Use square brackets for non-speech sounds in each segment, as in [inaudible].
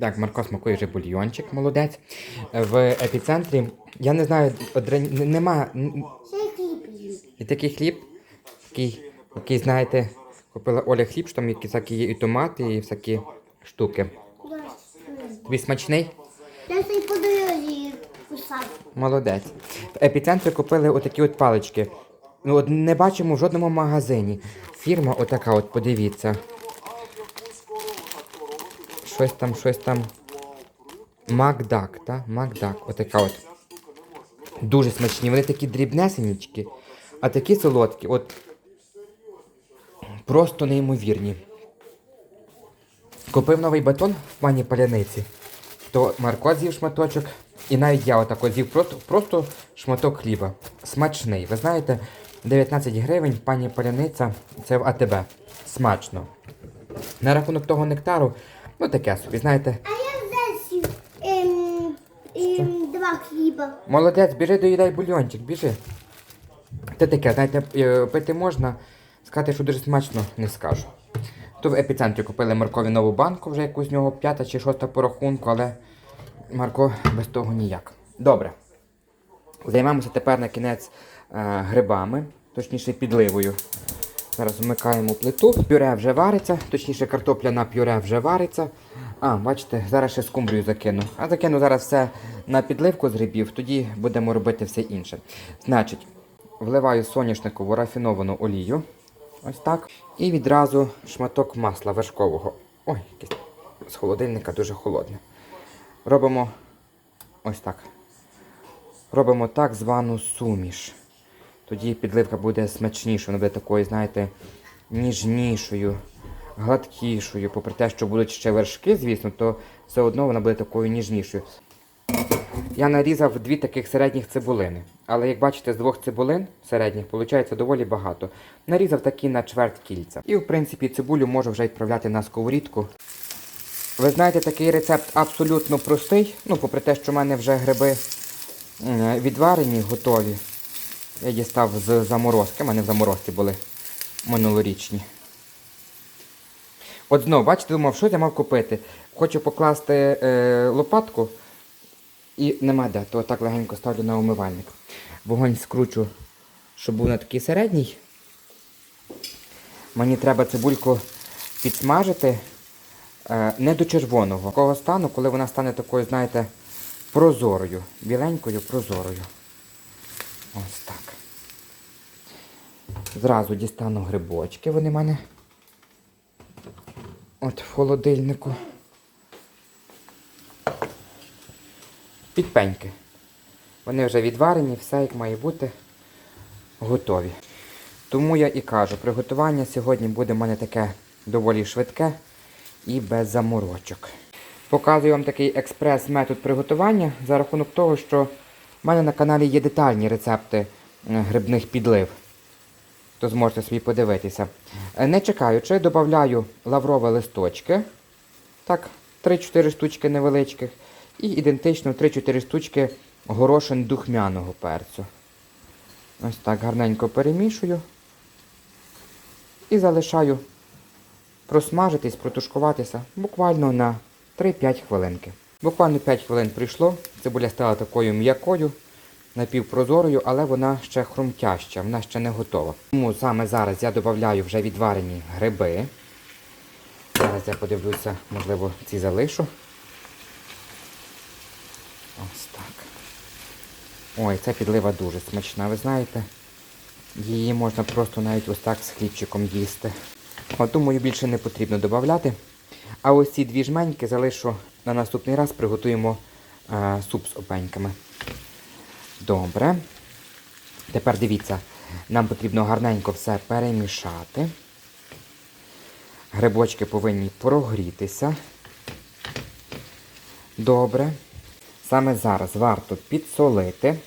Так, Марко смакує вже бульйончик, молодець. В епіцентрі, я не знаю, от нема і такий хліб, який, який, знаєте, купила Оля хліб, що там які всякі є і томати, і всякі штуки. Тобі смачний? Я цей по кусав. Молодець. В епіцентрі купили отакі от палички. Ну, от не бачимо в жодному магазині. Фірма отака, от подивіться. Щось там, щось там. Макдак, так? Макдак. Отака от. Дуже смачні. Вони такі дрібнесенічки, а такі солодкі. От просто неймовірні. Купив новий батон в пані паляниці то Марко з'їв шматочок, і навіть я отако з'їв просто, просто шматок хліба. Смачний. Ви знаєте, 19 гривень, пані Поляниця, це в АТБ. Смачно. На рахунок того нектару, ну таке собі, знаєте. А я сів ем, ем, два хліба. Молодець, біжи доїдай бульйончик, біжи. Це таке, знаєте, е, пити можна, сказати, що дуже смачно, не скажу. То в епіцентрі купили Маркові нову банку, вже якусь з нього п'ята чи шоста по рахунку, але Марко без того ніяк. Добре. Займемося тепер на кінець е, грибами, точніше підливою. Зараз вмикаємо плиту. Пюре вже вариться, точніше картопля на пюре вже вариться. А, бачите, зараз ще скумбрію закину. А закину зараз все на підливку з грибів, тоді будемо робити все інше. Значить, вливаю соняшникову рафіновану олію. Ось так. І відразу шматок масла вершкового. Ой, якесь з холодильника дуже холодне. Робимо ось так. Робимо так звану суміш. Тоді підливка буде смачнішою, вона буде такою, знаєте, ніжнішою, гладкішою. Попри те, що будуть ще вершки, звісно, то все одно вона буде такою ніжнішою. Я нарізав дві таких середніх цибулини. Але як бачите, з двох цибулин середніх виходить доволі багато. Нарізав такі на чверть кільця. І в принципі цибулю можу вже відправляти на сковорідку. Ви знаєте, такий рецепт абсолютно простий. Ну, попри те, що в мене вже гриби відварені, готові. Я дістав з заморозки, у мене в заморозці були минулорічні. От знову, бачите, думав, що я мав купити. Хочу покласти е, лопатку і нема де, то так легенько ставлю на умивальник. Вогонь скручу, щоб був на такий середній. Мені треба цибульку підсмажити е, не до червоного. Такого стану, коли вона стане такою, знаєте, прозорою. Біленькою, прозорою. Ось так. Зразу дістану грибочки, вони в мене. От в холодильнику. Підпеньки. Вони вже відварені, все як має бути готові. Тому я і кажу, приготування сьогодні буде в мене таке доволі швидке і без заморочок. Показую вам такий експрес-метод приготування за рахунок того, що в мене на каналі є детальні рецепти е, грибних підлив. То зможете собі подивитися. Е, Не чекаючи, додаю лаврові листочки. Так, 3-4 штучки невеличких. І ідентично 3-4 штучки горошин духмяного перцю. Ось так гарненько перемішую. І залишаю просмажитись, протушкуватися буквально на 3-5 хвилинки. Буквально 5 хвилин прийшло, цибуля стала такою м'якою, напівпрозорою, але вона ще хрумтяща, вона ще не готова. Тому саме зараз я додаю вже відварені гриби. Зараз я подивлюся, можливо, ці залишу. Ось так. Ой, ця підлива дуже смачна, ви знаєте. Її можна просто навіть ось так з хлібчиком їсти. От, думаю, більше не потрібно додати. А ось ці дві жменьки залишу на наступний раз, приготуємо е, суп з опеньками. Добре. Тепер дивіться, нам потрібно гарненько все перемішати. Грибочки повинні прогрітися. Добре. Саме зараз варто підсолити.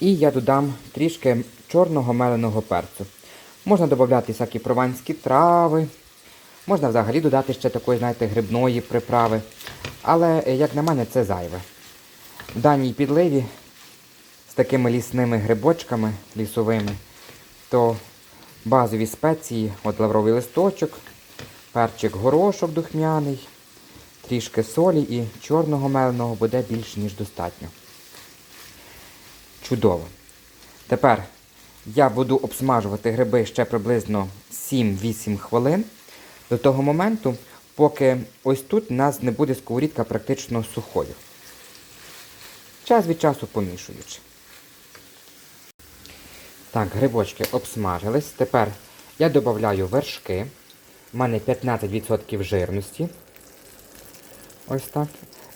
І я додам трішки чорного меленого перцю. Можна додати всякі прованські трави. Можна взагалі додати ще такої, знаєте, грибної приправи. Але, як на мене, це зайве. В даній підливі такими лісними грибочками лісовими, то базові спеції, от лавровий листочок, перчик горошок духмяний, трішки солі і чорного меленого буде більш ніж достатньо. Чудово. Тепер я буду обсмажувати гриби ще приблизно 7-8 хвилин до того моменту, поки ось тут у нас не буде сковорідка практично сухою. Час від часу помішуючи. Так, грибочки обсмажились. Тепер я додаю вершки. У мене 15% жирності. Ось так.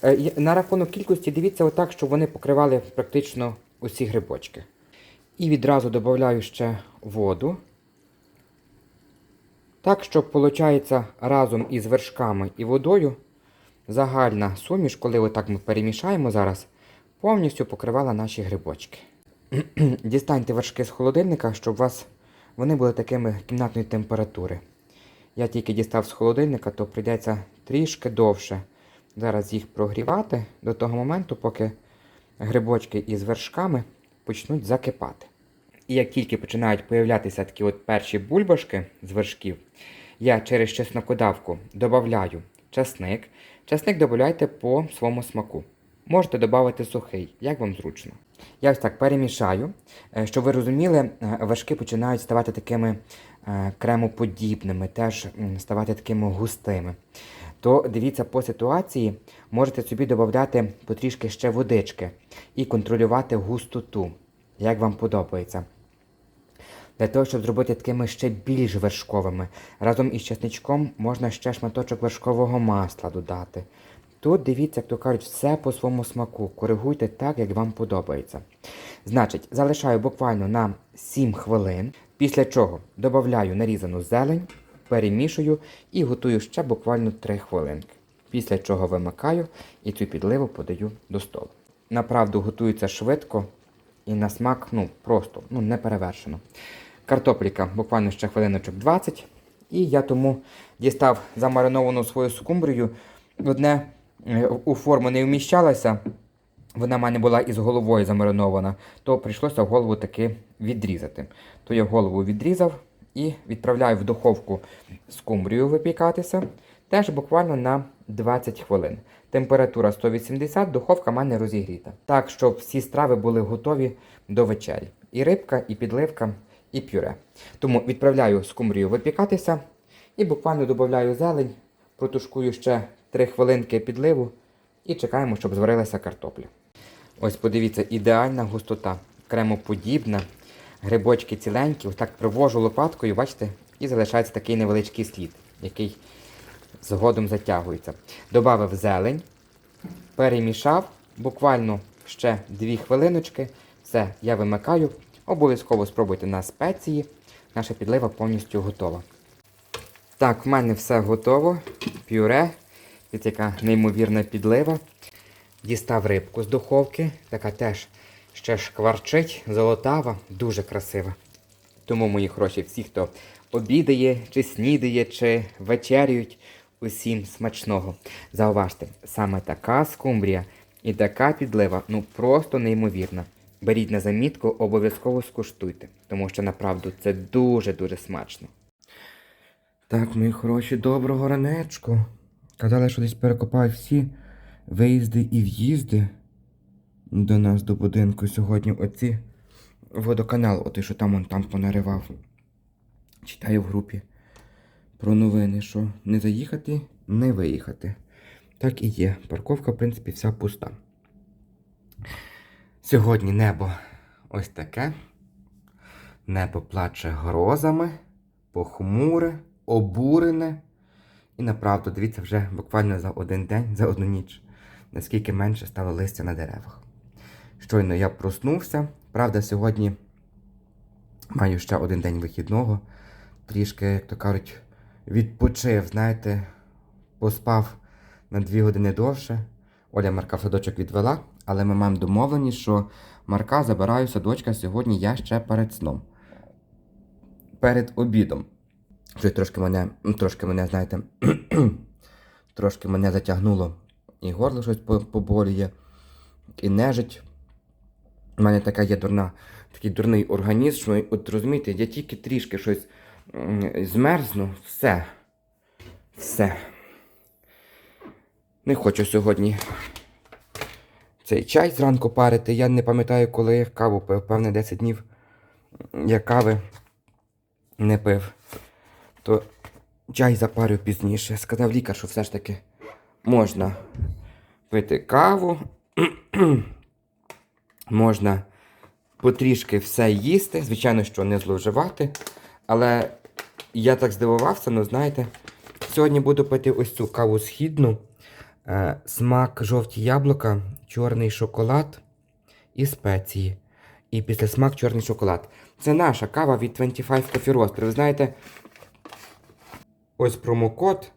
Е, На рахунок кількості дивіться отак, щоб вони покривали практично усі грибочки. І відразу додаю ще воду. Так, щоб виходить разом із вершками і водою загальна суміш, коли отак ми перемішаємо зараз, повністю покривала наші грибочки. [clears throat] Дістаньте вершки з холодильника, щоб у вас вони були такими кімнатної температури. Я тільки дістав з холодильника, то прийдеться трішки довше зараз їх прогрівати до того моменту, поки грибочки із вершками почнуть закипати. І як тільки починають появлятися такі от перші бульбашки з вершків, я через чеснокодавку додаю часник. Часник додайте по своєму смаку. Можете додати сухий, як вам зручно. Я ось так перемішаю. Е, Щоб ви розуміли, е, вершки починають ставати такими е, кремоподібними, теж ставати такими густими. То дивіться по ситуації, можете собі додати потрішки ще водички і контролювати густоту, як вам подобається. Для того, щоб зробити такими ще більш вершковими, разом із чесничком можна ще шматочок вершкового масла додати. Тут дивіться, як то кажуть, все по своєму смаку. Коригуйте так, як вам подобається. Значить, залишаю буквально на 7 хвилин, після чого додаю нарізану зелень, перемішую і готую ще буквально 3 хвилинки. Після чого вимикаю і цю підливу подаю до столу. Направду готується швидко і на смак, ну, просто, ну, перевершено. Картопліка буквально ще хвилиночок 20. І я тому дістав замариновану свою скумбрію. Одне у форму не вміщалася, вона в мене була із головою замаринована, то прийшлося голову таки відрізати. То я голову відрізав і відправляю в духовку скумбрію випікатися. Теж буквально на 20 хвилин. Температура 180, духовка в мене розігріта. Так, щоб всі страви були готові до вечері. І рибка, і підливка, і пюре. Тому відправляю скумбрію випікатися і буквально додаю зелень, протушкую ще 3 хвилинки підливу і чекаємо, щоб зварилася картопля. Ось подивіться, ідеальна густота, кремоподібна, грибочки ціленькі, ось так привожу лопаткою, бачите, і залишається такий невеличкий слід, який згодом затягується. Добавив зелень, перемішав, буквально ще 2 хвилиночки. Все, я вимикаю. Обов'язково спробуйте на спеції. Наша підлива повністю готова. Так, в мене все готово. Пюре. Ось яка неймовірна підлива. Дістав рибку з духовки. Така теж ще шкварчить, золотава, дуже красива. Тому, мої хороші, всі, хто обідає, чи снідає, чи вечерюють, усім смачного. Зауважте, саме така скумбрія і така підлива, ну просто неймовірна. Беріть на замітку, обов'язково скуштуйте, тому що направду це дуже-дуже смачно. Так, мої хороші, доброго ранечку. Казали, що десь перекопають всі виїзди і в'їзди до нас до будинку сьогодні. Оці водоканал, отой, що там он там понаривав. Читаю в групі про новини, що не заїхати, не виїхати. Так і є. Парковка, в принципі, вся пуста. Сьогодні небо ось таке. Небо плаче грозами, похмуре, обурене. І направду, дивіться, вже буквально за один день, за одну ніч, наскільки менше стало листя на деревах. Щойно я проснувся. Правда, сьогодні маю ще один день вихідного. Трішки, як то кажуть, відпочив, знаєте, поспав на дві години довше. Оля Марка в садочок відвела, але ми маємо домовленість, що Марка забираю садочка сьогодні я ще перед сном. Перед обідом. Щось трошки мене, ну, трошки мене, знаєте, [clears throat] трошки мене затягнуло. І горло щось по- поболює, і нежить. У мене така є дурна, такий дурний організм, що от розумієте, я тільки трішки щось змерзну, все. Все. Не хочу сьогодні цей чай зранку парити. Я не пам'ятаю, коли я каву пив. Певне 10 днів я кави не пив. То чай запарю пізніше. Сказав лікар, що все ж таки можна пити каву, [clears throat] можна потрішки все їсти. Звичайно, що не зловживати. Але я так здивувався, ну знаєте, сьогодні буду пити ось цю каву східну. Е, смак жовті яблука, чорний шоколад і спеції. І після смак чорний шоколад. Це наша кава від 25 Coffee Roaster. Ви знаєте, ось промокод,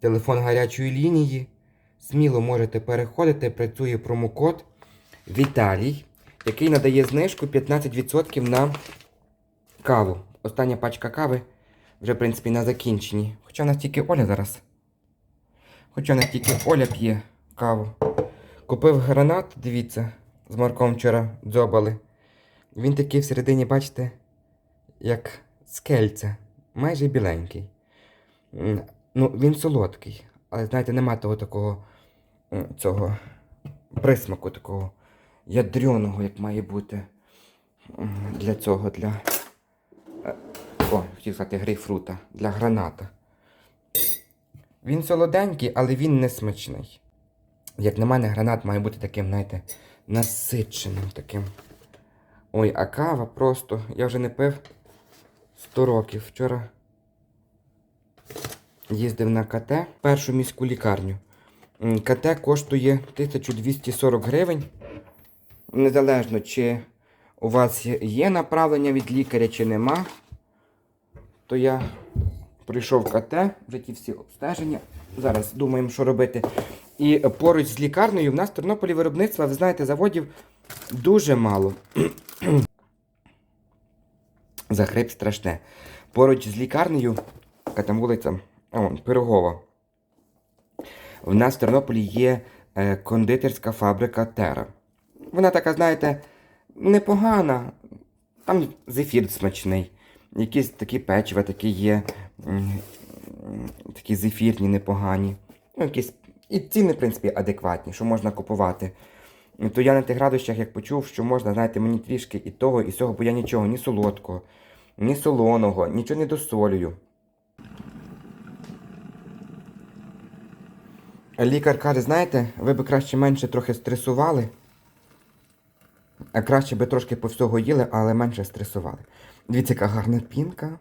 телефон гарячої лінії. Сміло можете переходити, працює промокод Віталій, який надає знижку 15% на каву. Остання пачка кави вже, в принципі, на закінченні. Хоча в нас тільки Оля зараз. Хоча в нас тільки Оля п'є каву. Купив гранат, дивіться, з Марком вчора дзьобали. Він такий всередині, бачите, як скельце, майже біленький. Ну, він солодкий, але знаєте, нема того такого цього присмаку такого ядрёного, як має бути для цього, для. е, О, хотів сказати грейпфрута, для граната. Він солоденький, але він не смачний. Як на мене, гранат має бути таким, знаєте, насиченим таким. Ой, а кава просто. Я вже не пив 100 років. Вчора їздив на КТ, першу міську лікарню. КТ коштує 1240 гривень. Незалежно, чи у вас є- направлення від лікаря, чи нема. То я прийшов в КТ, вже ті всі обстеження. Зараз думаємо, що робити. І поруч з лікарнею в нас в Тернополі виробництва, ви знаєте, заводів дуже мало. [clears throat] Захрип страшне. Поруч з лікарнею, яка там вулиця, Пирогова. В нас в Тернополі є е, кондитерська фабрика Тера. Вона така, знаєте, непогана. Там зефір смачний. Якісь такі печива такі є. Такі зефірні, непогані. Ну, якісь... І ціни, в принципі, адекватні, що можна купувати. То я на тих радощах, як почув, що можна, знаєте, мені трішки і того, і сього, бо я нічого, ні солодкого, ні солоного, нічого не досолюю. Лікар каже, знаєте, ви би краще менше трохи стресували, а краще би трошки по всього їли, але менше стресували. Дивіться, яка гарна пінка.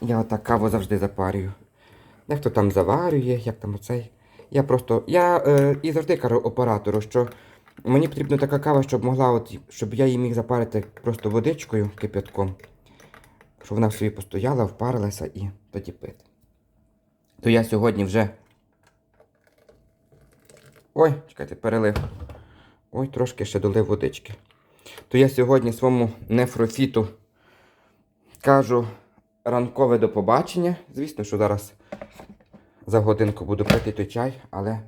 Я отак каву завжди запарюю. Дехто там заварює, як там оцей. Я просто. Я е, і завжди кажу оператору, що мені потрібна така кава, щоб могла, от, щоб я її міг запарити просто водичкою кип'ятком. Щоб вона в собі постояла, впарилася і тоді пити. То я сьогодні вже. Ой, чекайте, перелив. Ой, трошки ще долив водички. То я сьогодні своєму нефрофіту кажу ранкове до побачення. Звісно, що зараз за годинку буду пити той чай, але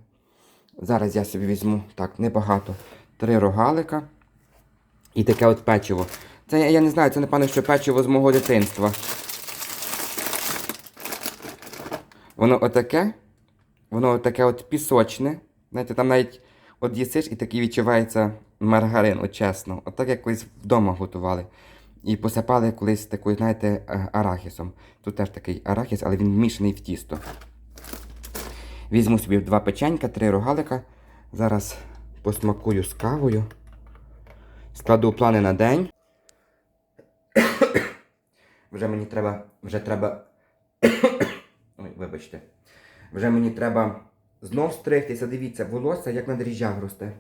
зараз я собі візьму так небагато. Три рогалика і таке от печиво. Це я- не знаю, це напевно, що печиво з мого дитинства. Воно отаке, воно отаке от пісочне. Знаєте, там навіть от їсиш і такий відчувається маргарин, от чесно. От так як колись вдома готували. І посипали колись такою, знаєте, арахісом. Тут теж такий арахіс, але він вмішаний в тісто. Візьму собі два печенька, три рогалика. Зараз посмакую з кавою. Складу плани на день. [coughs] Вже мені треба. Вже треба. Вибачте. Вже мені треба знов стригтися. Дивіться, волосся як на дріжджах росте.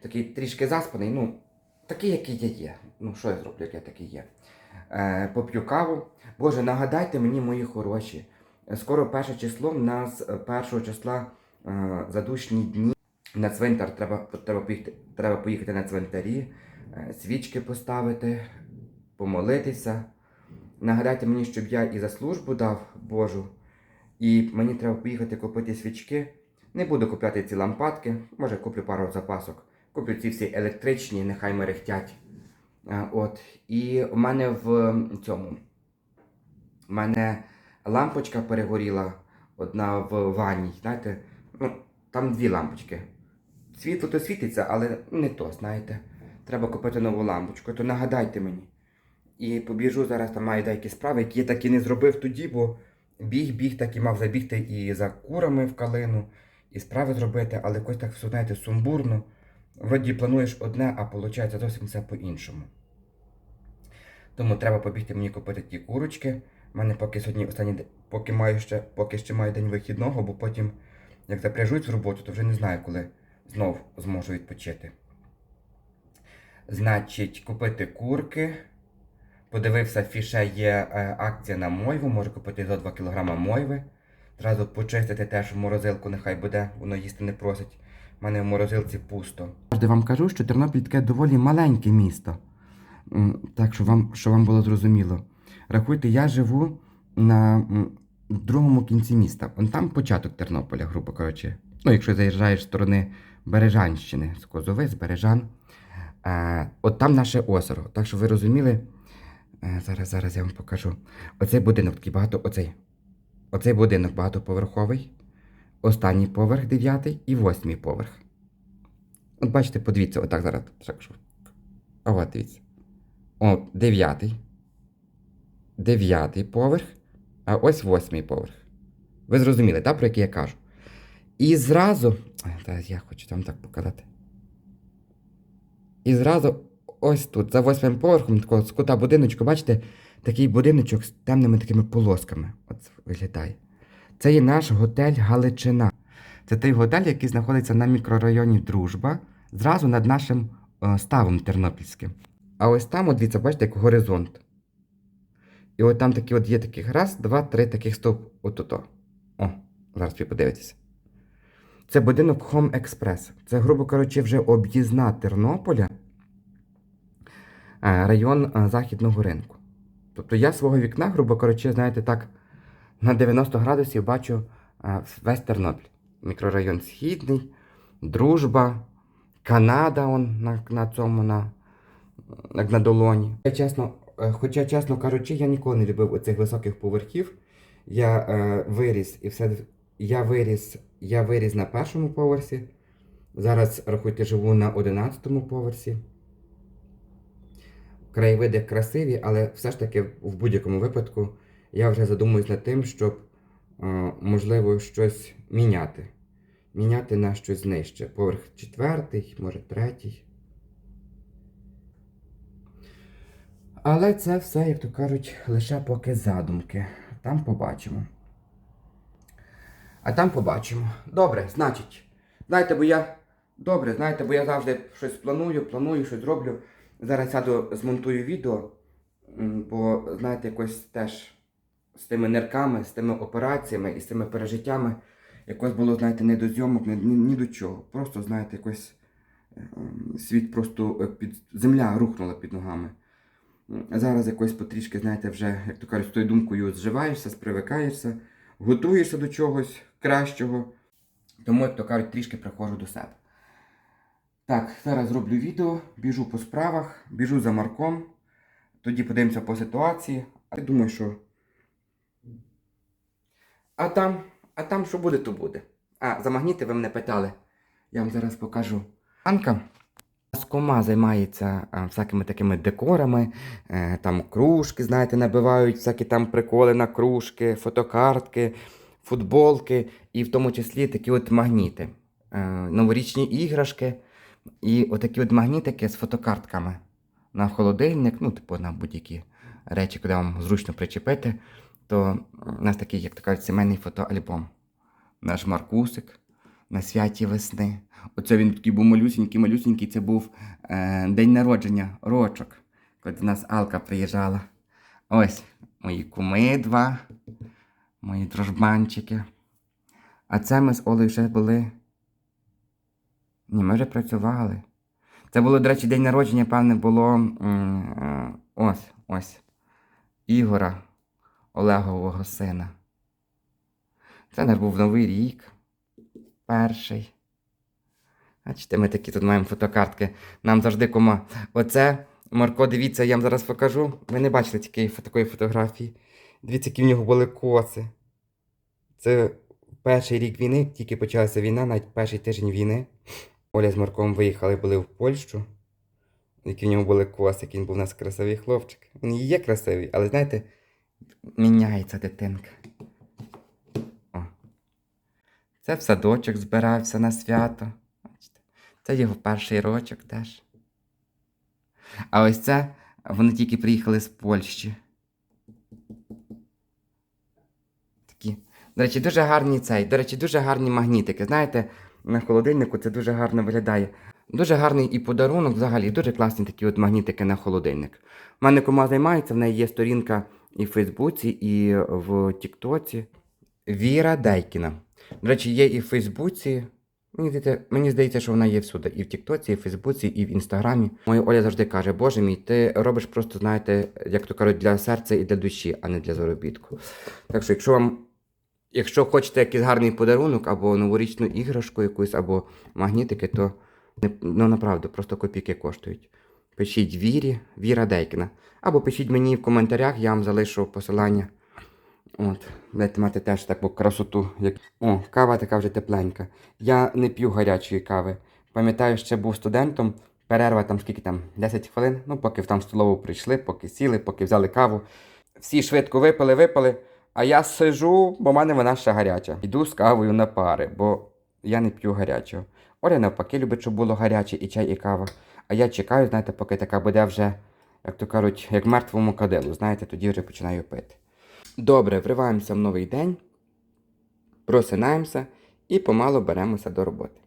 Такий трішки заспаний, ну, такий, який я є. Ну, що я зроблю, як я такий є. Е, поп'ю каву. Боже, нагадайте мені, мої хороші. Скоро перше число в нас е, першого числа е, задушні дні. На цвинтар треба, треба, поїхати, треба поїхати на цвинтарі, е, свічки поставити, помолитися. Нагадайте мені, щоб я і за службу дав Божу. І мені треба поїхати купити свічки. Не буду купляти ці лампадки, може куплю пару запасок. Куплю ці всі електричні, нехай мерехтять. От. І в мене в цьому. В мене лампочка перегоріла одна в ванні. Знаєте, ну, там дві лампочки. Світло то світиться, але не то, знаєте. Треба купити нову лампочку, то нагадайте мені. І побіжу зараз, там маю деякі справи, які я так і не зробив тоді, бо біг, біг, так і мав забігти і за курами в калину, і справи зробити, але якось так все, знаєте, сумбурно. Вроді плануєш одне, а виходить зовсім все по-іншому. Тому треба побігти мені купити ті курочки. У мене поки сьогодні останній поки маю ще, поки ще маю день вихідного, бо потім, як запряжуть в роботу, то вже не знаю, коли знов зможу відпочити. Значить, купити курки. Подивився, фіше є е, акція на мойву, можу купити за 2 кг мойви. Зразу почистити теж в морозилку, нехай буде, воно їсти не просить. У мене в морозилці пусто. Завжди вам кажу, що Тернопіль таке доволі маленьке місто. Так, щоб вам, щоб вам було зрозуміло. Рахуйте, я живу на другому кінці міста. Вон там початок Тернополя, грубо кажучи. Ну, якщо заїжджаєш з сторони Бережанщини, з Козови, з Бережан. Е, от там наше озеро. Так що ви розуміли. Е, зараз, зараз я вам покажу. Оцей будинок такий багато. Оцей. Оцей будинок багатоповерховий. Останній поверх дев'ятий і восьмий поверх. От бачите, подивіться, отак зараз. А от дивіться. О, дев'ятий. Дев'ятий поверх, а ось восьмий поверх. Ви зрозуміли, так, про який я кажу? І зразу. Ай, Та я хочу вам так показати. І зразу ось тут, за восьмим поверхом, такого з будиночку, бачите, такий будиночок з темними такими полосками. От виглядає. Це є наш готель Галичина. Це той готель, який знаходиться на мікрорайоні Дружба, зразу над нашим е, ставом тернопільським. А ось там, от дивіться, бачите, як горизонт. І от там такі от є таких раз, два, три таких стовп. От О, зараз ви подивитеся. Це будинок Home Express. Це, грубо кажучи, вже об'їзна Тернополя, район е, західного ринку. Тобто я свого вікна, грубо кажучи, знаєте, так, на 90 градусів бачу е, весь Тернопіль. Мікрорайон Східний, Дружба, Канада он на, на цьому, на, на долоні. Я чесно, е, хоча, чесно кажучи, я ніколи не любив оцих високих поверхів. Я е, виріс і все. Я виріс, я виріс на першому поверсі. Зараз, рахуйте, живу на 11 поверсі. Краєвиди красиві, але все ж таки в будь-якому випадку я вже задумуюсь над тим, щоб е, можливо щось міняти. Міняти на щось нижче. Поверх четвертий, може третій. Але це все, як то кажуть, лише поки задумки. Там побачимо. А там побачимо. Добре, значить. Знаєте, бо я. Добре, знаєте, бо я завжди щось планую, планую, щось роблю. Зараз сяду, змонтую відео, бо, знаєте, якось теж з тими нирками, з тими операціями і з тими пережиттями якось було, знаєте, не до зйомок, ні, ні, до чого. Просто, знаєте, якось ем, світ просто е, під земля рухнула під ногами. Зараз якось потрішки, знаєте, вже, як то кажуть, з тою думкою зживаєшся, спривикаєшся, готуєшся до чогось кращого. Тому, як то кажуть, трішки приходжу до себе. Так, зараз зроблю відео, біжу по справах, біжу за Марком. Тоді подивимося по ситуації. А я думаю, що. А там, а там що буде, то буде. А, за магніти ви мене питали. Я вам зараз покажу. Анка з кома займається а, всякими такими декорами, е, там кружки, знаєте, набивають всякі там приколи на кружки, фотокартки, футболки, і в тому числі такі от магніти, е, новорічні іграшки. І отакі от магнітики з фотокартками на холодильник, ну, типу, на будь-які речі, куди вам зручно причепити, то у нас такий, як то кажуть, сімейний фотоальбом. Наш Маркусик на святі весни. Оце він такий був малюсінький, малюсінький. Це був е, день народження рочок, коли до нас Алка приїжджала. Ось мої куми два, мої дружбанчики. А це ми з Олею ще були. Ні, ми вже працювали. Це було, до речі, день народження, певне, було е, ось, ось. Ігора, Олегового сина. Це наш був Новий рік. Перший. Бачите, ми такі тут маємо фотокартки. Нам завжди кома. Оце, Марко, дивіться, я вам зараз покажу. Ви не бачили тільки такої фотографії. Дивіться, які в нього були коси. Це перший рік війни, тільки почалася війна, навіть перший тиждень війни. Оля з Марком виїхали, були в Польщу. Які в ньому були косики, він був у нас красивий хлопчик. Він і є красивий, але знаєте, міняється дитинка. О. Це в садочок збирався на свято. Це його перший рочок теж. А ось це вони тільки приїхали з Польщі. Такі. До речі, дуже гарні цей. До речі, дуже гарні магнітики. Знаєте, на холодильнику це дуже гарно виглядає. Дуже гарний і подарунок, взагалі, дуже класні такі от магнітики на холодильник. У мене кума займається, в неї є сторінка і в Фейсбуці, і в Тіктоці. Віра Дейкіна. До речі, є і в Фейсбуці. Мені здається, мені здається, що вона є всюди. І в Тіктоці, і в Фейсбуці, і в Інстаграмі. Моя Оля завжди каже: Боже мій, ти робиш просто, знаєте, як то кажуть, для серця і для душі, а не для заробітку. Так що, якщо вам. Якщо хочете якийсь гарний подарунок, або новорічну іграшку якусь, або магнітики, то ну направду, просто копійки коштують. Пишіть Вірі, Віра Дейкіна. Або пишіть мені в коментарях, я вам залишу посилання. От, будете мати теж таку красоту. Як... О, кава така вже тепленька. Я не п'ю гарячої кави. Пам'ятаю, ще був студентом, перерва там скільки там, 10 хвилин, ну, поки в там столову прийшли, поки сіли, поки взяли каву. Всі швидко випили, випили, а я сижу, бо в мене вона ще гаряча. Йду з кавою на пари, бо я не п'ю гарячого. Оля навпаки любить, щоб було гаряче і чай, і кава. А я чекаю, знаєте, поки така буде вже, як то кажуть, як мертвому кадилу, знаєте, тоді вже починаю пити. Добре, вриваємося в новий день, просинаємося і помало беремося до роботи.